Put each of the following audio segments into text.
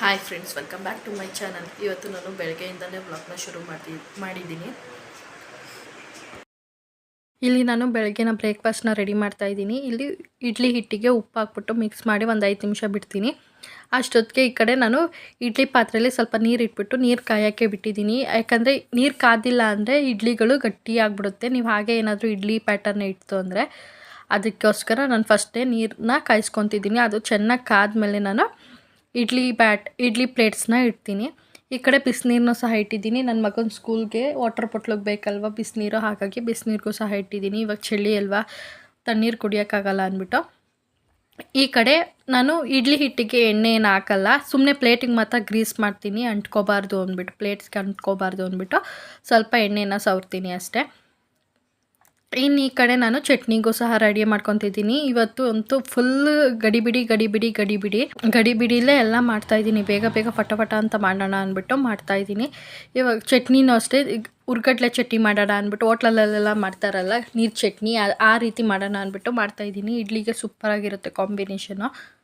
Hi friends welcome back to my channel ಇವತ್ತು ನಾನು ಬೆಳಗ್ಗೆಯಿಂದಲೇ ಬ್ಲಾಗ್ನ ಶುರು ಮಾಡಿ ಮಾಡಿದ್ದೀನಿ. ಇಲ್ಲಿ ನಾನು ಬೆಳಗ್ಗೆನ ಬ್ರೇಕ್ಫಾಸ್ಟ್ನ ರೆಡಿ ಮಾಡ್ತಾ ಇದ್ದೀನಿ. ಇಲ್ಲಿ ಇಡ್ಲಿ ಹಿಟ್ಟಿಗೆ ಉಪ್ಪು ಹಾಕ್ಬಿಟ್ಟು ಮಿಕ್ಸ್ ಮಾಡಿ ಒಂದು ಐದು ನಿಮಿಷ ಬಿಡ್ತೀನಿ. ಅಷ್ಟೊತ್ತಿಗೆ ಈ ಕಡೆ ನಾನು ಇಡ್ಲಿ ಪಾತ್ರೆಯಲ್ಲಿ ಸ್ವಲ್ಪ ನೀರು ಇಟ್ಬಿಟ್ಟು ನೀರು ಕಾಯೋಕ್ಕೆ ಬಿಟ್ಟಿದ್ದೀನಿ. ಯಾಕಂದರೆ ನೀರು ಕಾದಿಲ್ಲ ಅಂದರೆ ಇಡ್ಲಿಗಳು ಗಟ್ಟಿಯಾಗಿಬಿಡುತ್ತೆ ನೀವು ಹಾಗೆ ಏನಾದರೂ ಇಡ್ಲಿ ಪ್ಯಾಟರ್ನ್ ಇಟ್ಟು ಅಂದರೆ ಅದಕ್ಕೋಸ್ಕರ ನಾನು ಫಸ್ಟೇ ನೀರನ್ನ ಕಾಯಿಸ್ಕೊತಿದ್ದೀನಿ. ಅದು ಚೆನ್ನಾಗಿ ಕಾದ ಮೇಲೆ ನಾನು ಇಡ್ಲಿ ಬ್ಯಾಟ್, ಇಡ್ಲಿ ಪ್ಲೇಟ್ಸ್ನ ಇಡ್ತೀನಿ. ಈ ಕಡೆ ಬಿಸಿನೀರನ್ನೂ ಸಹ ಇಟ್ಟಿದ್ದೀನಿ. ನನ್ನ ಮಗನ ಸ್ಕೂಲ್ಗೆ ವಾಟರ್ ಬಾಟ್ಲಿಗೆ ಬೇಕಲ್ವ ಬಿಸಿನೀರು, ಹಾಗಾಗಿ ಬಿಸಿನೀರಿಗೂ ಸಹ ಇಟ್ಟಿದ್ದೀನಿ. ಇವಾಗ ಚಳಿ ಅಲ್ವಾ, ತಣ್ಣೀರು ಕುಡಿಯೋಕ್ಕಾಗಲ್ಲ ಅಂದ್ಬಿಟ್ಟು. ಈ ಕಡೆ ನಾನು ಇಡ್ಲಿ ಹಿಟ್ಟಿಗೆ ಎಣ್ಣೆ ಏನು ಹಾಕಲ್ಲ. ಸುಮ್ಮನೆ ಪ್ಲೇಟಿಗೆ ಮಾತ್ರ ಗ್ರೀಸ್ ಮಾಡ್ತೀನಿ, ಅಂಟ್ಕೋಬಾರ್ದು ಅಂದ್ಬಿಟ್ಟು, ಪ್ಲೇಟ್ಸ್ಗೆ ಅಂಟ್ಕೋಬಾರ್ದು ಅಂದ್ಬಿಟ್ಟು ಸ್ವಲ್ಪ ಎಣ್ಣೆನ ಸವರ್ತೀನಿ ಅಷ್ಟೇ. ಇನ್ನು ಈ ಕಡೆ ನಾನು ಚಟ್ನಿಗೂ ಸಹ ರೆಡಿ ಮಾಡ್ಕೊತಿದ್ದೀನಿ. ಇವತ್ತು ಅಂತೂ ಫುಲ್ ಗಡಿಬಿಡಿ ಗಡಿಬಿಡಿ ಗಡಿಬಿಡಿ. ಗಡಿಬಿಡಿಲೇ ಎಲ್ಲ ಮಾಡ್ತಾ ಇದ್ದೀನಿ. ಬೇಗ ಬೇಗ ಫಟಫಟ ಫಟ ಅಂತ ಮಾಡೋಣ ಅಂದ್ಬಿಟ್ಟು ಮಾಡ್ತಾಯಿದ್ದೀನಿ ಇವಾಗ ಚಟ್ನಿನೂ ಅಷ್ಟೇ ಉರ್ಗಡ್ಲೆ ಚಟ್ನಿ ಮಾಡೋಣ ಅಂದ್ಬಿಟ್ಟು ಹೋಟ್ಲಲ್ಲೆಲ್ಲ ಮಾಡ್ತಾರಲ್ಲ, ನೀರು ಚಟ್ನಿ ಆ- ರೀತಿ ಮಾಡೋಣ ಅಂದ್ಬಿಟ್ಟು ಮಾಡ್ತಾಯಿದ್ದೀನಿ ಇಡ್ಲಿಗೆ ಸೂಪರಾಗಿರುತ್ತೆ ಕಾಂಬಿನೇಷನು.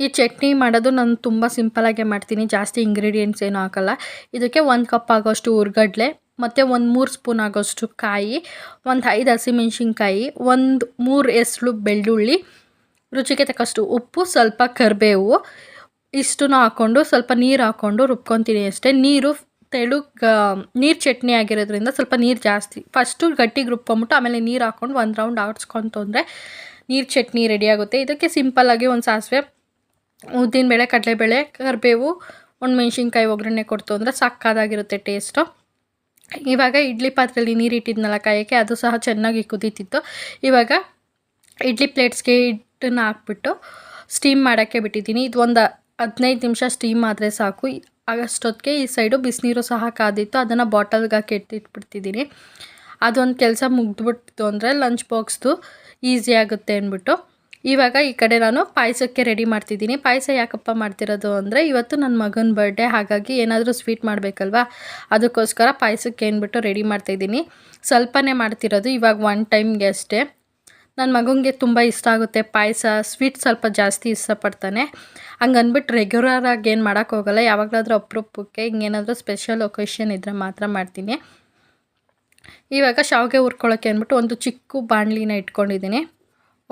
ಈ ಚಟ್ನಿ ಮಾಡೋದು ನಾನು ತುಂಬ ಸಿಂಪಲಾಗೆ ಮಾಡ್ತೀನಿ. ಜಾಸ್ತಿ ಇಂಗ್ರೀಡಿಯೆಂಟ್ಸ್ ಏನೂ ಹಾಕಲ್ಲ. ಇದಕ್ಕೆ ಒಂದು ಕಪ್ ಆಗೋಷ್ಟು ಉರ್ಗಡ್ಲೆ ಮತ್ತು ಒಂದು ಮೂರು ಸ್ಪೂನ್ ಆಗೋಷ್ಟು ಕಾಯಿ, ಒಂದು ಐದು ಹಸಿಮೆಣ್ಸಿನ್ಕಾಯಿ, ಒಂದು ಮೂರು ಎಸಳು ಬೆಳ್ಳುಳ್ಳಿ, ರುಚಿಗೆ ತಕ್ಕಷ್ಟು ಉಪ್ಪು, ಸ್ವಲ್ಪ ಕರಿಬೇವು, ಇಷ್ಟನ್ನು ಹಾಕ್ಕೊಂಡು ಸ್ವಲ್ಪ ನೀರು ಹಾಕ್ಕೊಂಡು ರುಬ್ಕೊತೀನಿ ಅಷ್ಟೇ. ನೀರು ತೆಳು ನೀರು ಚಟ್ನಿ ಆಗಿರೋದ್ರಿಂದ ಸ್ವಲ್ಪ ನೀರು ಜಾಸ್ತಿ. ಫಸ್ಟು ಗಟ್ಟಿಗೆ ರುಬ್ಕೊಂಬಿಟ್ಟು ಆಮೇಲೆ ನೀರು ಹಾಕ್ಕೊಂಡು ಒಂದು ರೌಂಡ್ ಆಡಿಸ್ಕೊಂತು ಅಂದರೆ ನೀರು ಚಟ್ನಿ ರೆಡಿಯಾಗುತ್ತೆ ಇದಕ್ಕೆ ಸಿಂಪಲ್ಲಾಗಿ ಒಂದು ಸಾಸಿವೆ, ಉದ್ದಿನಬೇಳೆ, ಕಡಲೆಬೇಳೆ, ಕರಿಬೇವು, ಒಂದು ಮೆಣಸಿನ್ಕಾಯಿ ಒಗ್ಗರಣೆ ಕೊಡ್ತು ಅಂದರೆ ಸಕ್ಕದಾಗಿರುತ್ತೆ ಟೇಸ್ಟು ಇವಾಗ ಇಡ್ಲಿ ಪಾತ್ರೆಯಲ್ಲಿ ನೀರು ಇಟ್ಟಿದ್ನಲ್ಲ ಕಾಯೋಕ್ಕೆ, ಅದು ಸಹ ಚೆನ್ನಾಗಿ ಕುದೀತಿತ್ತು. ಇವಾಗ ಇಡ್ಲಿ ಪ್ಲೇಟ್ಸ್ಗೆ ಹಿಟ್ಟನ್ನು ಹಾಕ್ಬಿಟ್ಟು ಸ್ಟೀಮ್ ಮಾಡೋಕ್ಕೆ ಬಿಟ್ಟಿದ್ದೀನಿ. ಇದು ಒಂದು ಹದಿನೈದು ನಿಮಿಷ ಸ್ಟೀಮ್ ಆದರೆ ಸಾಕು. ಅಷ್ಟೊತ್ತಿಗೆ ಈ ಸೈಡು ಬಿಸಿನೀರು ಸಹ ಕಾದಿತ್ತು. ಅದನ್ನು ಬಾಟಲ್ಗೆ ಹಾಕಿ ಎತ್ತಿಟ್ಬಿಡ್ತಿದ್ದೀನಿ. ಅದೊಂದು ಕೆಲಸ ಮುಗ್ದುಬಿಡ್ತು ಅಂದರೆ ಲಂಚ್ ಬಾಕ್ಸ್ದು ಈಸಿ ಆಗುತ್ತೆ ಅಂದ್ಬಿಟ್ಟು. ಇವಾಗ ಈ ಕಡೆ ನಾನು ಪಾಯಸಕ್ಕೆ ರೆಡಿ ಮಾಡ್ತಿದ್ದೀನಿ. ಪಾಯಸ ಯಾಕಪ್ಪ ಮಾಡ್ತಿರೋದು ಅಂದರೆ ಇವತ್ತು ನನ್ನ ಮಗನ ಬರ್ಡೇ ಹಾಗಾಗಿ ಏನಾದರೂ ಸ್ವೀಟ್ ಮಾಡಬೇಕಲ್ವಾ? ಅದಕ್ಕೋಸ್ಕರ ಪಾಯಸಕ್ಕೆ ಏನ್ಬಿಟ್ಟು ರೆಡಿ ಮಾಡ್ತಾಯಿದ್ದೀನಿ ಸ್ವಲ್ಪನೇ ಮಾಡ್ತಿರೋದು ಇವಾಗ ಒನ್ ಟೈಮ್ಗೆ ಅಷ್ಟೇ. ನನ್ನ ಮಗನಿಗೆ ತುಂಬ ಇಷ್ಟ ಆಗುತ್ತೆ ಪಾಯಸ. ಸ್ವೀಟ್ ಸ್ವಲ್ಪ ಜಾಸ್ತಿ ಇಷ್ಟಪಡ್ತಾನೆ. ಹಂಗೆ ಅಂದ್ಬಿಟ್ಟು ರೆಗ್ಯುಲರಾಗಿ ಏನು ಮಾಡೋಕ್ಕೋಗಲ್ಲ ಯಾವಾಗಲಾದರೂ ಅಪರೂಪಕ್ಕೆ ಹಿಂಗೇನಾದರೂ ಸ್ಪೆಷಲ್ ಒಕೇಶನ್ ಇದ್ದರೆ ಮಾತ್ರ ಮಾಡ್ತೀನಿ. ಇವಾಗ ಶಾವಿಗೆ ಹುರ್ಕೊಳ್ಳೋಕ್ಕೆ ಅಂದ್ಬಿಟ್ಟು ಒಂದು ಚಿಕ್ಕ ಬಾಣಲಿನ ಇಟ್ಕೊಂಡಿದ್ದೀನಿ.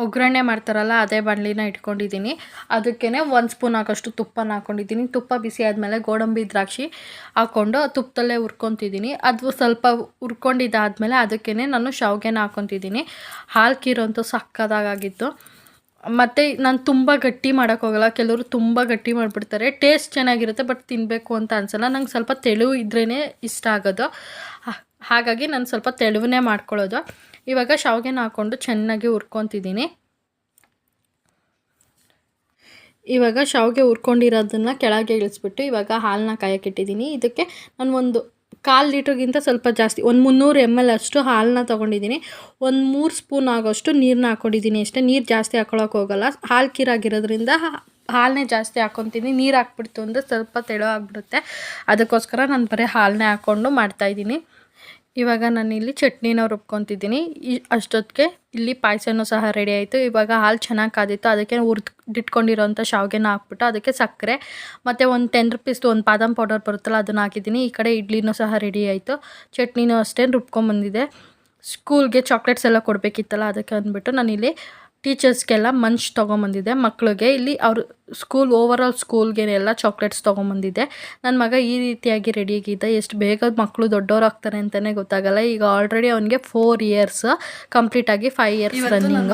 ಒಗ್ಗರಣೆ ಮಾಡ್ತಾರಲ್ಲ, ಅದೇ ಬಾಣಲಿನ ಇಟ್ಕೊಂಡಿದ್ದೀನಿ. ಅದಕ್ಕೇ ಒಂದು ಸ್ಪೂನ್ ಹಾಕೋಷ್ಟು ತುಪ್ಪನ ಹಾಕ್ಕೊಂಡಿದ್ದೀನಿ ತುಪ್ಪ ಬಿಸಿ ಆದಮೇಲೆ ಗೋಡಂಬಿ ದ್ರಾಕ್ಷಿ ಹಾಕ್ಕೊಂಡು ತುಪ್ಪದಲ್ಲೇ ಹುರ್ಕೊತಿದ್ದೀನಿ. ಅದು ಸ್ವಲ್ಪ ಹುರ್ಕೊಂಡಿದ್ದಾದಮೇಲೆ ಅದಕ್ಕೇ ನಾನು ಶಾವ್ಗೆನ ಹಾಕ್ಕೊತಿದ್ದೀನಿ ಹಾಲು ಕೀರಂತೂ ಸಕ್ಕದಾಗಿತ್ತು ಮತ್ತು ನಾನು ತುಂಬ ಗಟ್ಟಿ ಮಾಡೋಕ್ಕೋಗಲ್ಲ ಕೆಲವರು ತುಂಬ ಗಟ್ಟಿ ಮಾಡಿಬಿಡ್ತಾರೆ. ಟೇಸ್ಟ್ ಚೆನ್ನಾಗಿರುತ್ತೆ, ಬಟ್ ತಿನ್ನಬೇಕು ಅಂತ ಅನ್ಸಲ್ಲ. ನಂಗೆ ಸ್ವಲ್ಪ ತೆಳು ಇದ್ರೇ ಇಷ್ಟ ಆಗೋದು. ಹಾಗಾಗಿ ನಾನು ಸ್ವಲ್ಪ ತೆಳುವನ್ನೇ ಮಾಡ್ಕೊಳ್ಳೋದು. ಇವಾಗ ಶಾವಿಗೆನ ಹಾಕ್ಕೊಂಡು ಚೆನ್ನಾಗಿ ಹುರ್ಕೊತಿದ್ದೀನಿ. ಇವಾಗ ಶಾವಿಗೆ ಹುರ್ಕೊಂಡಿರೋದನ್ನು ಕೆಳಗೆ ಇಳಿಸ್ಬಿಟ್ಟು ಇವಾಗ ಹಾಲನ್ನ ಕಾಯಕ್ಕಿಟ್ಟಿದ್ದೀನಿ ಇದಕ್ಕೆ ನಾನು ಒಂದು ಕಾಲು ಲೀಟ್ರಿಗಿಂತ ಸ್ವಲ್ಪ ಜಾಸ್ತಿ, ಒಂದು ಮುನ್ನೂರು ಎಂ ಎಲ್ ಅಷ್ಟು ಹಾಲನ್ನ ತೊಗೊಂಡಿದ್ದೀನಿ. ಒಂದು ಮೂರು ಸ್ಪೂನ್ ಆಗೋಷ್ಟು ನೀರನ್ನ ಹಾಕ್ಕೊಂಡಿದ್ದೀನಿ ಅಷ್ಟೇ. ನೀರು ಜಾಸ್ತಿ ಹಾಕೊಳಕ್ಕೆ ಹೋಗಲ್ಲ. ಹಾಲು ಕೀರಾಗಿರೋದ್ರಿಂದ ಹಾಲನ್ನೇ ಜಾಸ್ತಿ ಹಾಕ್ಕೊತೀನಿ ನೀರು ಹಾಕ್ಬಿಡ್ತು ಅಂದರೆ ಸ್ವಲ್ಪ ತೆಳು ಆಗಿಬಿಡುತ್ತೆ. ಅದಕ್ಕೋಸ್ಕರ ನಾನು ಬರೀ ಹಾಲನ್ನೇ ಹಾಕ್ಕೊಂಡು ಮಾಡ್ತಾಯಿದ್ದೀನಿ ಇವಾಗ ನಾನು ಇಲ್ಲಿ ಚಟ್ನಿನ ರುಬ್ಕೊತಿದ್ದೀನಿ. ಅಷ್ಟೊತ್ತಿಗೆ ಇಲ್ಲಿ ಪಾಯಸನೂ ಸಹ ರೆಡಿ ಆಯಿತು. ಇವಾಗ ಹಾಲು ಚೆನ್ನಾಗಿ ಕಾದಿತ್ತು. ಅದಕ್ಕೆ ಹುರಿದಿಟ್ಕೊಂಡಿರೋಂಥ ಶಾವಿಗೆನ ಹಾಕ್ಬಿಟ್ಟು ಅದಕ್ಕೆ ಸಕ್ಕರೆ, ಮತ್ತು ಒಂದು ಟೆನ್ ರುಪೀಸ್ದು ಒಂದು ಬಾದಾಮ್ ಪೌಡರ್ ಬರುತ್ತಲ್ಲ ಅದನ್ನು ಹಾಕಿದ್ದೀನಿ. ಈ ಕಡೆ ಇಡ್ಲಿನೂ ಸಹ ರೆಡಿ ಆಯಿತು. ಚಟ್ನಿನೂ ಅಷ್ಟೇ ರುಬ್ಕೊಂಬಂದಿದೆ. ಸ್ಕೂಲ್ಗೆ ಚಾಕ್ಲೇಟ್ಸ್ ಎಲ್ಲ ಕೊಡಬೇಕಿತ್ತಲ್ಲ ಅದಕ್ಕೆ ಅಂದ್ಬಿಟ್ಟು ನಾನಿಲ್ಲಿ ಟೀಚರ್ಸ್ಗೆಲ್ಲ ಮಂಚ್ ತೊಗೊಂಬಂದಿದ್ದೆ ಮಕ್ಕಳಿಗೆ ಇಲ್ಲಿ ಅವರು ಸ್ಕೂಲ್ ಓವರ್ ಆಲ್ ಸ್ಕೂಲ್ಗೆ ಎಲ್ಲ ಚಾಕ್ಲೇಟ್ಸ್ ತೊಗೊಂಬಂದಿದ್ದೆ ನನ್ನ ಮಗ ಈ ರೀತಿಯಾಗಿ ರೆಡಿಯಾಗಿದ್ದ ಎಷ್ಟು ಬೇಗ ಮಕ್ಕಳು ದೊಡ್ಡವರಾಗ್ತಾರೆ ಅಂತಲೇ ಗೊತ್ತಾಗಲ್ಲ. ಈಗ ಆಲ್ರೆಡಿ ಅವನಿಗೆ ಫೋರ್ ಇಯರ್ಸ್ ಕಂಪ್ಲೀಟ್ ಆಗಿ ಫೈವ್ ಇಯರ್ಸ್ ರನ್ನಿಂಗ್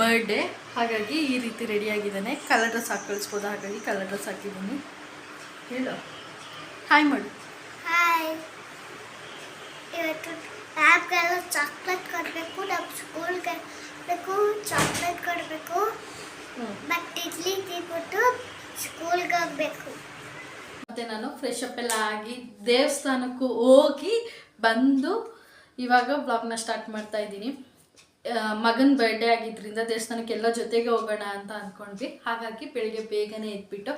ಬರ್ಡೇ ಹಾಗಾಗಿ ಈ ರೀತಿ ರೆಡಿಯಾಗಿದ್ದಾನೆ ಕಲರ್ ಡ್ರೆಸ್ ಹಾಕಿ ಕಳಿಸ್ಬೋದು ಹಾಗಾಗಿ ಕಲರ್ ಡ್ರೆಸ್ ಹಾಕಿದ್ದೀನಿ ಹೇಳು. ಹಾಯ್ ಮಾಡು. ಹಾಯ್ ಇವತ್ತು ಲ್ಯಾಬ್ಗೆಲ್ಲ ಚಾಕ್ಲೇಟ್ ಕೊಡಬೇಕು. ನಮ್ಮ ಸ್ಕೂಲ್ಗೆ ಬೇಕು ಚಾಕ್ಲೇಟ್ ಕೊಡಬೇಕು ಬಟ್ ಇಡ್ಲಿ ತಿನ್ಬಿಟ್ಟು ಸ್ಕೂಲ್ಗೆ ಹೋಗ್ಬೇಕು. ಮತ್ತೆ ನಾನು ಫ್ರೆಶ್ ಅಪ್ ಎಲ್ಲ ಆಗಿ ದೇವಸ್ಥಾನಕ್ಕೂ ಹೋಗಿ ಬಂದು ಇವಾಗ ಬ್ಲಾಗ್ನ ಸ್ಟಾರ್ಟ್ ಮಾಡ್ತಾ ಇದ್ದೀನಿ. ಮಗನ ಬರ್ಡೇ ಆಗಿದ್ದರಿಂದ ದೇವಸ್ಥಾನಕ್ಕೆ ಎಲ್ಲ ಜೊತೆಗೆ ಹೋಗೋಣ ಅಂತ ಅಂದ್ಕೊಂಡ್ವಿ ಹಾಗಾಗಿ ಬೆಳಿಗ್ಗೆ ಬೇಗನೆ ಎದ್ಬಿಟ್ಟು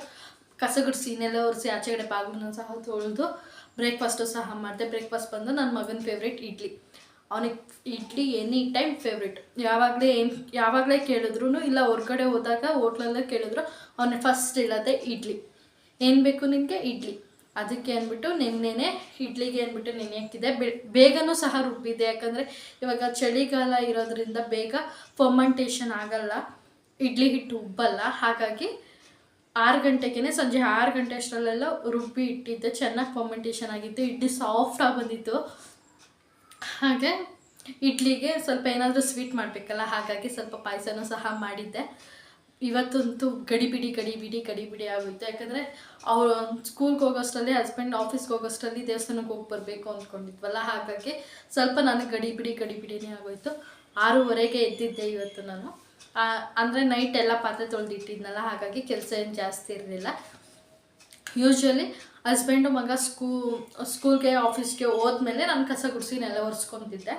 ಕಸ ಗುಡಿಸಿನೆಲ್ಲ ಒರೆಸಿ ಆಚೆಗಡೆ ಬಾಗಿಲನ್ನು ಸಹ ತೊಳೆದು ಬ್ರೇಕ್ಫಾಸ್ಟು ಸಹ ಮಾಡಿದೆ. ಬ್ರೇಕ್ಫಾಸ್ಟ್ ಬಂದು ನನ್ನ ಮಗನ ಫೇವ್ರೇಟ್ ಇಡ್ಲಿ. ಅವನಿಗೆ ಇಡ್ಲಿ ಎನಿ ಟೈಮ್ ಫೇವ್ರೇಟ್ ಯಾವಾಗಲೇ ಏನು, ಯಾವಾಗಲೇ ಕೇಳಿದ್ರು ಇಲ್ಲ ಹೊರ್ಗಡೆ ಹೋದಾಗ, ಹೋಟ್ಲಲ್ಲೇ ಕೇಳಿದ್ರು ಅವನ ಫಸ್ಟ್ ಹೇಳೋದೆ ಇಡ್ಲಿ. ಏನು ಬೇಕು ನಿನಗೆ? ಇಡ್ಲಿ. ಅದಕ್ಕೆ ಅಂದ್ಬಿಟ್ಟು ನಿನ್ನೆನೆ ಇಡ್ಲಿಗೆ ಅಂದ್ಬಿಟ್ಟು ನೆನೆ ಹಾಕಿದೆ ಬೇಗನೂ ಸಹ ರುಬ್ಬಿದೆ ಯಾಕಂದರೆ ಇವಾಗ ಚಳಿಗಾಲ ಇರೋದ್ರಿಂದ ಬೇಗ ಫರ್ಮೆಂಟೇಷನ್ ಆಗಲ್ಲ. ಇಡ್ಲಿ ಹಿಟ್ಟು ಉಬ್ಬಲ್ಲ. ಹಾಗಾಗಿ ಆರು ಗಂಟೆಗೆ ಸಂಜೆ ಆರು ಗಂಟೆ ಅಷ್ಟರಲ್ಲೆಲ್ಲ ರುಬ್ಬಿ ಇಟ್ಟಿದ್ದೆ. ಚೆನ್ನಾಗಿ ಫರ್ಮೆಂಟೇಷನ್ ಆಗಿತ್ತು. ಇಡ್ಲಿ ಸಾಫ್ಟಾಗಿ ಬಂದಿತ್ತು. ಹಾಗೆ ಇಡ್ಲಿಗೆ ಸ್ವಲ್ಪ ಏನಾದರೂ ಸ್ವೀಟ್ ಮಾಡಬೇಕಲ್ಲ, ಹಾಗಾಗಿ ಸ್ವಲ್ಪ ಪಾಯಸನೂ ಸಹ ಮಾಡಿದ್ದೆ. ಇವತ್ತಂತೂ ಗಡಿಬಿಡಿ ಗಡಿಬಿಡಿ ಗಡಿಬಿಡಿ ಆಗೋಯ್ತು. ಯಾಕಂದರೆ ಅವರು ಸ್ಕೂಲ್ಗೆ ಹೋಗೋಷ್ಟರಲ್ಲಿ ಹಸ್ಬೆಂಡ್ ಆಫೀಸ್ಗೆ ಹೋಗೋಷ್ಟರಲ್ಲಿ ದೇವಸ್ಥಾನಕ್ಕೆ ಹೋಗಿ ಬರಬೇಕು ಅಂದ್ಕೊಂಡಿದ್ವಲ್ಲ ಹಾಗಾಗಿ ಸ್ವಲ್ಪ ನನಗೆ ಗಡಿಬಿಡಿ ಗಡಿಬಿಡಿನೇ ಆಗೋಯ್ತು. ಆರೂವರೆಗೆ ಎದ್ದಿದ್ದೆ ಇವತ್ತು ನಾನು. ಅಂದರೆ ನೈಟ್ ಎಲ್ಲ ಪಾತ್ರೆ ತೊಳೆದಿಟ್ಟಿದ್ನಲ್ಲ, ಹಾಗಾಗಿ ಕೆಲಸ ಏನು ಜಾಸ್ತಿ ಇರಲಿಲ್ಲ. ಯೂಶ್ವಲಿ ಹಸ್ಬೆಂಡು ಮಗ ಸ್ಕೂ ಸ್ಕೂಲ್ಗೆ, ಆಫೀಸ್ಗೆ ಹೋದ್ಮೇಲೆ ನಾನು ಕಸ ಗುಡಿಸಿ ನೆಲ ಒರೆಸ್ಕೊತಿದ್ದೆ.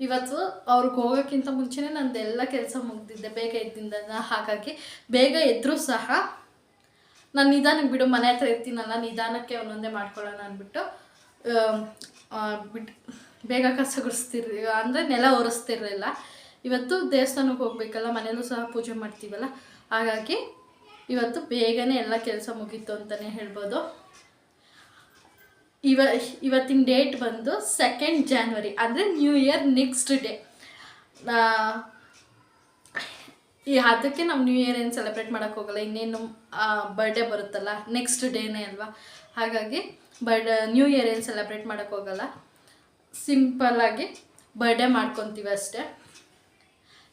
ಇವತ್ತು ಅವ್ರಿಗೆ ಹೋಗೋಕ್ಕಿಂತ ಮುಂಚೆನೇ ನಂದೆಲ್ಲ ಕೆಲಸ ಮುಗ್ದಿದ್ದೆ, ಬೇಗ ಎದ್ದಿಂದ ಹಾಗಾಗಿ. ಬೇಗ ಎದ್ದರೂ ಸಹ ನಾನು ನಿಧಾನಕ್ಕೆ ಬಿಡು, ಮನೆ ಹತ್ರ ಇರ್ತೀನಲ್ಲ, ನಿಧಾನಕ್ಕೆ ಒಂದೊಂದೇ ಮಾಡ್ಕೊಳ್ಳೋಣ ಅಂದ್ಬಿಟ್ಟು ಬಿಟ್ಟು ಬೇಗ ಕಸ ಗುಡಿಸ್ತಿರ್ಲಿ ಅಂದರೆ ನೆಲ ಒರೆಸ್ತಿರಲಿಲ್ಲ. ಇವತ್ತು ದೇವಸ್ಥಾನಕ್ಕೆ ಹೋಗ್ಬೇಕಲ್ಲ ಮನೇಲೂ ಸಹ ಪೂಜೆ ಮಾಡ್ತೀವಲ್ಲ? ಹಾಗಾಗಿ ಇವತ್ತು ಬೇಗನೆ ಎಲ್ಲ ಕೆಲಸ ಮುಗೀತು ಅಂತಲೇ ಹೇಳ್ಬೋದು. ಇವ ಇವತ್ತಿನ ಡೇಟ್ ಬಂದು ಸೆಕೆಂಡ್ ಜಾನ್ವರಿ ಅಂದರೆ ನ್ಯೂ ಇಯರ್ ನೆಕ್ಸ್ಟ್ ಡೇ ಈ ಅದಕ್ಕೆ ನಾವು ನ್ಯೂ ಇಯರ್ ಏನು ಸೆಲೆಬ್ರೇಟ್ ಮಾಡೋಕ್ಕೆ ಹೋಗಲ್ಲ, ಇನ್ನೇನು ಬರ್ಡೇ ಬರುತ್ತಲ್ಲ ನೆಕ್ಸ್ಟ್ ಡೇನೇ ಅಲ್ವಾ? ಹಾಗಾಗಿ ಬರ್ಡ ನ್ಯೂ ಇಯರ್ ಏನು ಸೆಲೆಬ್ರೇಟ್ ಮಾಡೋಕ್ಕೆ ಹೋಗಲ್ಲ. ಸಿಂಪಲ್ಲಾಗಿ ಬರ್ಡೇ ಮಾಡ್ಕೊತೀವಿ ಅಷ್ಟೇ.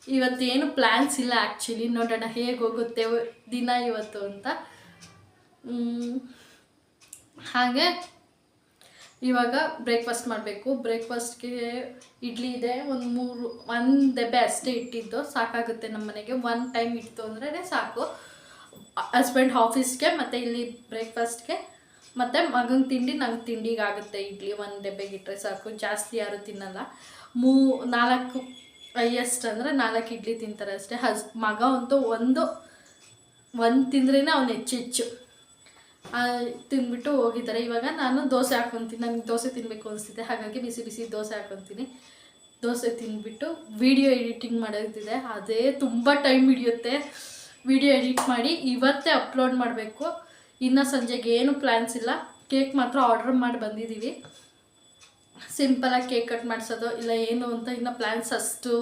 ಇವತ್ತೇನು ಪ್ಲ್ಯಾನ್ಸ್ ಇಲ್ಲ ಆ್ಯಕ್ಚುಲಿ ನೋಡೋಣ ಹೇಗೆ ಹೋಗುತ್ತೆ ದಿನ ಇವತ್ತು ಅಂತ. ಹಾಗೆ ಇವಾಗ ಬ್ರೇಕ್ಫಾಸ್ಟ್ ಮಾಡಬೇಕು. ಬ್ರೇಕ್ಫಾಸ್ಟ್ಗೆ ಇಡ್ಲಿ ಇದೆ. ಒಂದು ಮೂರು, ಒಂದು ದೆಬ್ಬೆ ಅಷ್ಟೇ ಇಟ್ಟಿದ್ದು. ಸಾಕಾಗುತ್ತೆ ನಮ್ಮ ಮನೆಗೆ. ಒನ್ ಟೈಮ್ ಇಟ್ಟು ಅಂದ್ರೆ ಸಾಕು. ಹಸ್ಬೆಂಡ್ ಆಫೀಸ್ಗೆ ಮತ್ತು ಇಲ್ಲಿ ಬ್ರೇಕ್ಫಾಸ್ಟ್ಗೆ ಮತ್ತು ಮಗನ ತಿಂಡಿ, ನಂಗೆ ತಿಂಡಿಗೆ ಆಗುತ್ತೆ ಇಡ್ಲಿ. ಒಂದು ದೆಬ್ಬೆಗೆ ಇಟ್ಟರೆ ಸಾಕು. ಜಾಸ್ತಿ ಯಾರು ತಿನ್ನಲ್ಲ. ಮೂ, ನಾಲ್ಕು ಹೈಯೆಸ್ಟ್ ಅಂದರೆ ನಾಲ್ಕು ಇಡ್ಲಿ ತಿಂತಾರೆ ಅಷ್ಟೇ. ಹಸ್ ಮಗ ಅಂತೂ ಒಂದು ಒಂದು ತಿಂದ್ರೇ ಅವನು ಹೆಚ್ಚು ಹೆಚ್ಚು ತಿಂದ್ಬಿಟ್ಟು ಹೋಗಿದ್ದಾರೆ. ಇವಾಗ ನಾನು ದೋಸೆ ಹಾಕ್ಕೊತೀನಿ ನನಗೆ ದೋಸೆ ತಿನ್ನಬೇಕು ಅನಿಸ್ತಿದೆ. ಹಾಗಾಗಿ ಬಿಸಿ ಬಿಸಿ ದೋಸೆ ಹಾಕ್ಕೊತೀನಿ ದೋಸೆ ತಿಂದ್ಬಿಟ್ಟು ವಿಡಿಯೋ ಎಡಿಟಿಂಗ್ ಮಾಡೋದಿದೆ ಅದೇ ತುಂಬ ಟೈಮ್ ಹಿಡಿಯುತ್ತೆ. ವಿಡಿಯೋ ಎಡಿಟ್ ಮಾಡಿ ಇವತ್ತೇ ಅಪ್ಲೋಡ್ ಮಾಡಬೇಕು. ಇನ್ನು ಸಂಜೆಗೆ ಏನು ಪ್ಲ್ಯಾನ್ಸ್ ಇಲ್ಲ. ಕೇಕ್ ಮಾತ್ರ ಆರ್ಡ್ರ್ ಮಾಡಿ ಬಂದಿದ್ದೀವಿ. ಸಿಂಪಲಾಗಿ ಕೇಕ್ ಕಟ್ ಮಾಡಿಸೋದು ಇಲ್ಲ ಏನು ಅಂತ ಇನ್ನು ಪ್ಲ್ಯಾನ್ಸ್ ಅಷ್ಟು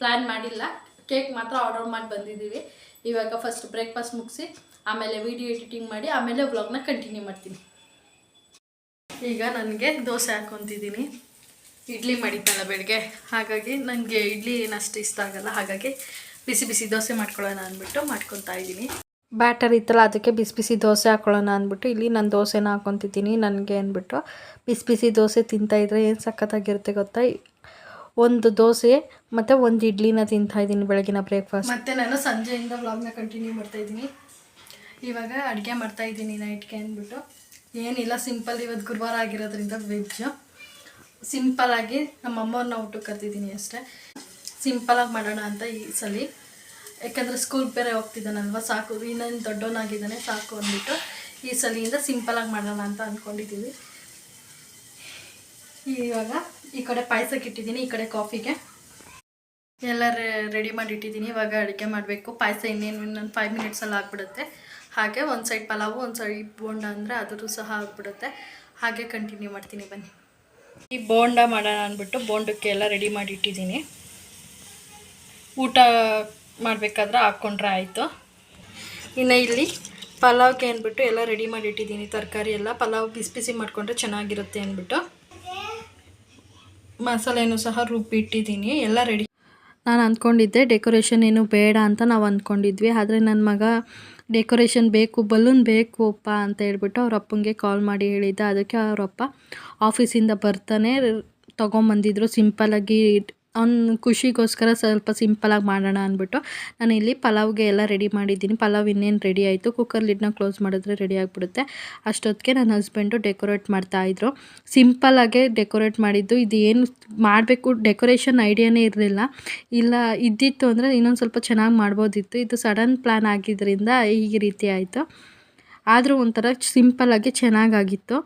ಪ್ಲ್ಯಾನ್ ಮಾಡಿಲ್ಲ. ಕೇಕ್ ಮಾತ್ರ ಆರ್ಡರ್ ಮಾಡಿ ಬಂದಿದ್ದೀವಿ. ಇವಾಗ ಫಸ್ಟ್ ಬ್ರೇಕ್ಫಾಸ್ಟ್ ಮುಗಿಸಿ ಆಮೇಲೆ ವಿಡಿಯೋ ಎಡಿಟಿಂಗ್ ಮಾಡಿ ಆಮೇಲೆ ವ್ಲಾಗ್ನ ಕಂಟಿನ್ಯೂ ಮಾಡ್ತೀನಿ. ಈಗ ನನಗೆ ದೋಸೆ ಹಾಕ್ಕೊತಿದ್ದೀನಿ ಇಡ್ಲಿ ಮಾಡಿದ್ದಲ್ಲ ಬೆಳಗ್ಗೆ. ಹಾಗಾಗಿ ನನಗೆ ಇಡ್ಲಿ ಏನಷ್ಟು ಅಷ್ಟು ಇಷ್ಟ ಆಗಲ್ಲ ಹಾಗಾಗಿ ಬಿಸಿ ಬಿಸಿ ದೋಸೆ ಮಾಡ್ಕೊಳ್ಳೋಣ ಅಂದ್ಬಿಟ್ಟು ಮಾಡ್ಕೊತಾ ಇದ್ದೀನಿ. ಬ್ಯಾಟರ್ ಇತ್ತಲ್ಲ ಅದಕ್ಕೆ ಬಿಸಿ ಬಿಸಿ ದೋಸೆ ಹಾಕೊಳ್ಳೋಣ ಅಂದ್ಬಿಟ್ಟು ಇಲ್ಲಿ ನಾನು ದೋಸೆನ ಹಾಕ್ಕೊತಿದ್ದೀನಿ ನನಗೆ ಅಂದ್ಬಿಟ್ಟು ಬಿಸಿ ಬಿಸಿ ದೋಸೆ ತಿಂತಾಯಿದ್ರೆ ಏನು ಸಖತ್ತಾಗಿರುತ್ತೆ ಗೊತ್ತಾ? ಒಂದು ದೋಸೆ ಮತ್ತು ಒಂದು ಇಡ್ಲಿನ ತಿಂತಾಯಿದ್ದೀನಿ ಬೆಳಗಿನ ಬ್ರೇಕ್ಫಾಸ್ಟ್ ಮತ್ತು ನಾನು ಸಂಜೆಯಿಂದ ವ್ಲಾಗ್ನ ಕಂಟಿನ್ಯೂ ಮಾಡ್ತಾ ಇದ್ದೀನಿ. ಇವಾಗ ಅಡುಗೆ ಮಾಡ್ತಾ ಇದ್ದೀನಿ ನೈಟ್ಗೆ ಅಂದ್ಬಿಟ್ಟು. ಏನಿಲ್ಲ ಸಿಂಪಲ್ ಇವತ್ತು ಗುರುವಾರ ಆಗಿರೋದ್ರಿಂದ ವೆಜ್ಜು ಸಿಂಪಲಾಗಿ ನಮ್ಮ ಅಮ್ಮವ್ರನ್ನ ಊಟಕ್ಕೆ ಕರ್ತಿದ್ದೀನಿ ಅಷ್ಟೇ. ಸಿಂಪಲಾಗಿ ಮಾಡೋಣ ಅಂತ ಈ ಸಲ. ಯಾಕಂದರೆ ಸ್ಕೂಲ್ ಬೇರೆ ಹೋಗ್ತಿದ್ದಾನಲ್ವ, ಸಾಕು. ಇನ್ನೊಂದು ದೊಡ್ಡವನಾಗಿದ್ದಾನೆ, ಸಾಕು ಅಂದ್ಬಿಟ್ಟು ಈ ಸಲಿಯಿಂದ ಸಿಂಪಲಾಗಿ ಮಾಡೋಣ ಅಂತ ಅಂದ್ಕೊಂಡಿದ್ದೀವಿ ಇವಾಗ ಈ ಕಡೆ ಪಾಯಸಕ್ಕೆ ಇಟ್ಟಿದ್ದೀನಿ, ಈ ಕಡೆ ಕಾಫಿಗೆ ಎಲ್ಲ ರೆಡಿ ಮಾಡಿ ಇಟ್ಟಿದ್ದೀನಿ ಇವಾಗ ಅಡುಗೆ ಮಾಡಬೇಕು. ಪಾಯಸ ಇನ್ನೇನು, ಇನ್ನೊಂದು ಫೈವ್ ಮಿನಿಟ್ಸಲ್ಲಿ ಆಗಿಬಿಡುತ್ತೆ. ಹಾಗೆ ಒಂದು ಸೈಡ್ ಪಲಾವು, ಒಂದು ಸೈಡ್ ಬೋಂಡ ಅಂದರೆ ಅದರೂ ಸಹ ಆಗಿಬಿಡುತ್ತೆ. ಹಾಗೆ ಕಂಟಿನ್ಯೂ ಮಾಡ್ತೀನಿ ಬನ್ನಿ. ಈ ಬೋಂಡ ಮಾಡೋಣ ಅಂದ್ಬಿಟ್ಟು ಬೋಂಡಕ್ಕೆ ಎಲ್ಲ ರೆಡಿ ಮಾಡಿ ಇಟ್ಟಿದ್ದೀನಿ ಊಟ ಮಾಡಬೇಕಾದ್ರೆ ಹಾಕ್ಕೊಂಡ್ರೆ ಆಯಿತು. ಇನ್ನು ಇಲ್ಲಿ ಪಲಾವ್ಗೆ ಅಂದ್ಬಿಟ್ಟು ಎಲ್ಲ ರೆಡಿ ಮಾಡಿ ಇಟ್ಟಿದ್ದೀನಿ ತರಕಾರಿ ಎಲ್ಲ ಪಲಾವ್ ಬಿಸಿ ಬಿಸಿ ಮಾಡಿಕೊಂಡ್ರೆ ಚೆನ್ನಾಗಿರುತ್ತೆ ಅಂದ್ಬಿಟ್ಟು. ಮಸಾಲೆನೂ ಸಹ ರುಬ್ಬಿಟ್ಟಿದ್ದೀನಿ. ಎಲ್ಲ ರೆಡಿ ನಾನು ಅಂದ್ಕೊಂಡಿದ್ದೆ ಡೆಕೋರೇಷನ್ ಏನು ಬೇಡ ಅಂತ ನಾವು ಅಂದ್ಕೊಂಡಿದ್ವಿ, ಆದರೆ ನನ್ನ ಮಗ ಡೆಕೋರೇಷನ್ ಬೇಕು, ಬಲೂನ್ ಬೇಕು ಅಪ್ಪ ಅಂತ ಹೇಳ್ಬಿಟ್ಟು ಅವ್ರ ಅಪ್ಪಂಗೆ ಕಾಲ್ ಮಾಡಿ ಹೇಳಿದ್ದೆ. ಅದಕ್ಕೆ ಅವರಪ್ಪ ಆಫೀಸಿಂದ ಬರ್ತಾನೆ, ತೊಗೊಂಬಂದಿದ್ರು. ಸಿಂಪಲಾಗಿ ಅವ್ನ ಖುಷಿಗೋಸ್ಕರ ಸ್ವಲ್ಪ ಸಿಂಪಲಾಗಿ ಮಾಡೋಣ ಅಂದ್ಬಿಟ್ಟು ನಾನು ಇಲ್ಲಿ ಪಲಾವ್ಗೆ ಎಲ್ಲ ರೆಡಿ ಮಾಡಿದ್ದೀನಿ. ಪಲಾವ್ ಇನ್ನೇನು ರೆಡಿ ಆಯಿತು. ಕುಕ್ಕರ್ ಲಿಡ್ನ ಕ್ಲೋಸ್ ಮಾಡಿದ್ರೆ ರೆಡಿ ಆಗಿಬಿಡುತ್ತೆ. ಅಷ್ಟೊತ್ತಿಗೆ ನನ್ನ ಹಸ್ಬೆಂಡು ಡೆಕೋರೇಟ್ ಮಾಡ್ತಾಯಿದ್ರು ಸಿಂಪಲಾಗೆ ಡೆಕೋರೇಟ್ ಮಾಡಿದ್ದು. ಇದು ಏನು ಮಾಡಬೇಕು ಡೆಕೋರೇಷನ್ ಐಡಿಯಾನೇ ಇರಲಿಲ್ಲ. ಇಲ್ಲ, ಇದ್ದಿತ್ತು ಅಂದರೆ ಇನ್ನೊಂದು ಸ್ವಲ್ಪ ಚೆನ್ನಾಗಿ ಮಾಡ್ಬೋದಿತ್ತು. ಇದು ಸಡನ್ ಪ್ಲ್ಯಾನ್ ಆಗಿದ್ದರಿಂದ ಈ ರೀತಿ ಆಯಿತು. ಆದರೂ ಒಂಥರ ಸಿಂಪಲಾಗಿ ಚೆನ್ನಾಗಾಗಿತ್ತು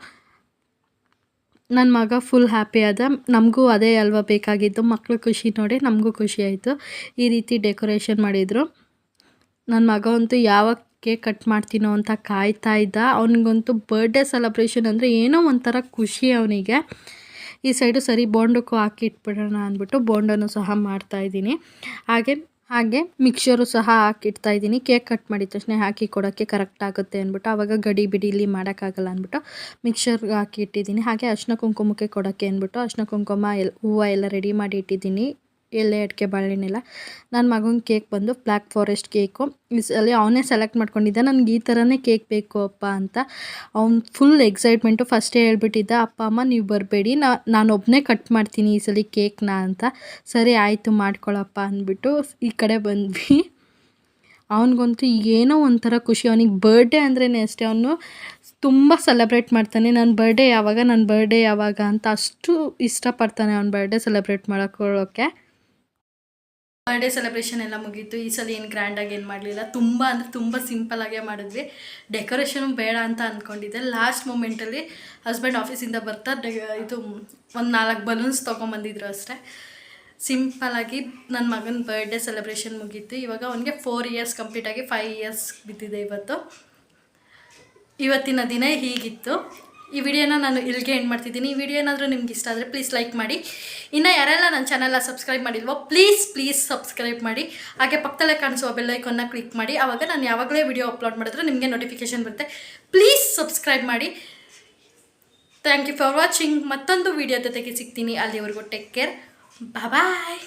ನನ್ನ ಮಗ ಫುಲ್ ಹ್ಯಾಪಿ ಆದ. ನಮಗೂ ಅದೇ ಅಲ್ವಾ ಬೇಕಾಗಿದ್ದು. ಮಕ್ಕಳು ಖುಷಿ ನೋಡಿ ನಮಗೂ ಖುಷಿ ಆಯಿತು. ಈ ರೀತಿ ಡೆಕೋರೇಷನ್ ಮಾಡಿದರು. ನನ್ನ ಮಗ ಅಂತೂ ಯಾವಾಗ ಕೇಕ್ ಕಟ್ ಮಾಡ್ತೀನೋ ಅಂತ ಕಾಯ್ತಾ ಇದ್ದ. ಅವನಿಗಂತೂ ಬರ್ಡೇ ಸೆಲೆಬ್ರೇಷನ್ ಅಂದರೆ ಏನೋ ಒಂಥರ ಖುಷಿ ಅವನಿಗೆ. ಈ ಸೈಡು ಸರಿ ಬೋಂಡಕ್ಕೂ ಹಾಕಿ ಇಟ್ಬಿಡೋಣ ಅಂದ್ಬಿಟ್ಟು ಬೋಂಡನ್ನು ಸಹ ಮಾಡ್ತಾಯಿದ್ದೀನಿ ಹಾಗೆ ಹಾಗೆ ಮಿಕ್ಸರು ಸಹ ಹಾಕಿಡ್ತಾ ಇದ್ದೀನಿ. ಕೇಕ್ ಕಟ್ ಮಾಡಿದ ತಕ್ಷಣ ಹಾಕಿ ಕೊಡೋಕ್ಕೆ ಕರೆಕ್ಟ್ ಆಗುತ್ತೆ ಅಂದ್ಬಿಟ್ಟು ಆವಾಗ ಗಡಿ ಬಿಡಿಲಿ ಮಾಡೋಕ್ಕಾಗಲ್ಲ ಅಂದ್ಬಿಟ್ಟು ಮಿಕ್ಸರ್ ಹಾಕಿ ಇಟ್ಟಿದ್ದೀನಿ. ಹಾಗೆ ಅರ್ಶಿನ ಕುಂಕುಮಕ್ಕೆ ಕೊಡೋಕ್ಕೆ ಅಂದ್ಬಿಟ್ಟು ಅರ್ಶಿನ ಕುಂಕುಮ ಎಲ್ಲ ಹೂವು ಎಲ್ಲ ರೆಡಿ ಮಾಡಿ ಇಟ್ಟಿದ್ದೀನಿ. ಎಲೆ ಅಡಿಕೆ ಬಾಳೆಹಣ್ಣೆಲ್ಲ. ನನ್ನ ಮಗನ ಕೇಕ್ ಬಂದು ಬ್ಲ್ಯಾಕ್ ಫಾರೆಸ್ಟ್ ಕೇಕು. ಸಲ ಅವನೇ ಸೆಲೆಕ್ಟ್ ಮಾಡ್ಕೊಂಡಿದ್ದ. ನನಗೆ ಈ ಥರನೇ ಕೇಕ್ ಬೇಕು ಅಪ್ಪ ಅಂತ. ಅವ್ನು ಫುಲ್ ಎಕ್ಸೈಟ್ಮೆಂಟು ಫಸ್ಟೇ ಹೇಳ್ಬಿಟ್ಟಿದ್ದ. ಅಪ್ಪ, ಅಮ್ಮ, ನೀವು ಬರಬೇಡಿ. ನಾ, ನಾನು ಒಬ್ಬನೇ ಕಟ್ ಮಾಡ್ತೀನಿ ಈ ಸಲ ಕೇಕ್ನ ಅಂತ. ಸರಿ, ಆಯಿತು ಮಾಡ್ಕೊಳಪ್ಪ ಅಂದ್ಬಿಟ್ಟು ಈ ಕಡೆ ಬಂದ್ವಿ. ಅವನಿಗಂತೂ ಏನೋ ಒಂಥರ ಖುಷಿ. ಅವನಿಗೆ ಬರ್ಡೇ ಅಂದ್ರೇ ಅಷ್ಟೇ. ಅವನು ತುಂಬ ಸೆಲೆಬ್ರೇಟ್ ಮಾಡ್ತಾನೆ. ನನ್ನ ಬರ್ಡೇ ಯಾವಾಗ? ನನ್ನ ಬರ್ಡೇ ಯಾವಾಗ ಅಂತ ಅಷ್ಟು ಇಷ್ಟಪಡ್ತಾನೆ ಅವ್ನ ಬರ್ಡೇ ಸೆಲೆಬ್ರೇಟ್ ಮಾಡೋಕ್ಕೆ ಬರ್ಡೇ ಸೆಲೆಬ್ರೇಷನ್ ಎಲ್ಲ ಮುಗೀತು. ಈ ಸಲ ಏನು ಗ್ರ್ಯಾಂಡಾಗಿ ಏನು ಮಾಡಲಿಲ್ಲ. ತುಂಬ ಅಂದರೆ ತುಂಬ ಸಿಂಪಲಾಗೇ ಮಾಡಿದ್ವಿ. ಡೆಕೋರೇಷನು ಬೇಡ ಅಂತ ಅಂದ್ಕೊಂಡಿದ್ದೆ ಲಾಸ್ಟ್ ಮೂಮೆಂಟಲ್ಲಿ ಹಸ್ಬೆಂಡ್ ಆಫೀಸಿಂದ ಬರ್ತಾ, ಡೆ, ಇದು ಒಂದು ನಾಲ್ಕು ಬಲೂನ್ಸ್ ತೊಗೊಂಬಂದಿದ್ರು ಅಷ್ಟೇ. ಸಿಂಪಲಾಗಿ ನನ್ನ ಮಗನ ಬರ್ಡೇ ಸೆಲೆಬ್ರೇಷನ್ ಮುಗೀತು. ಇವಾಗ ಅವನಿಗೆ ಫೋರ್ ಇಯರ್ಸ್ ಕಂಪ್ಲೀಟಾಗಿ ಫೈವ್ ಇಯರ್ಸ್ ಬಿದ್ದಿದೆ ಇವತ್ತು. ಇವತ್ತಿನ ದಿನ ಹೀಗಿತ್ತು. ಈ ವಿಡಿಯೋನ ನಾನು ಇಲ್ಲಿಗೆ ಎಂಡ್ ಮಾಡ್ತಿದ್ದೀನಿ. ಈ ವಿಡಿಯೋ ಏನಾದರೂ ನಿಮ್ಗೆ ಇಷ್ಟ ಆದರೆ ಪ್ಲೀಸ್ ಲೈಕ್ ಮಾಡಿ. ಇನ್ನು ಯಾರೆಲ್ಲ ನನ್ನ ಚಾನಲ್ನ ಸಬ್ಸ್ಕ್ರೈಬ್ ಮಾಡಿಲ್ವೋ ಪ್ಲೀಸ್ ಪ್ಲೀಸ್ ಸಬ್ಸ್ಕ್ರೈಬ್ ಮಾಡಿ. ಹಾಗೆ ಪಕ್ಕದಲ್ಲೇ ಕಾಣಿಸುವ ಬೆಲ್ಲೈಕನ್ನ ಕ್ಲಿಕ್ ಮಾಡಿ. ಆವಾಗ ನಾನು ಯಾವಾಗಲೇ ವಿಡಿಯೋ ಅಪ್ಲೋಡ್ ಮಾಡಿದ್ರೆ ನಿಮಗೆ ನೋಟಿಫಿಕೇಶನ್ ಬರುತ್ತೆ. ಪ್ಲೀಸ್ ಸಬ್ಸ್ಕ್ರೈಬ್ ಮಾಡಿ. ಥ್ಯಾಂಕ್ ಯು ಫಾರ್ ವಾಚಿಂಗ್ ಮತ್ತೊಂದು ವಿಡಿಯೋ ಜೊತೆಗೆ ಸಿಗ್ತೀನಿ. ಅಲ್ಲಿವರೆಗೂ ಟೇಕ್ ಕೇರ್ ಬಾಯ್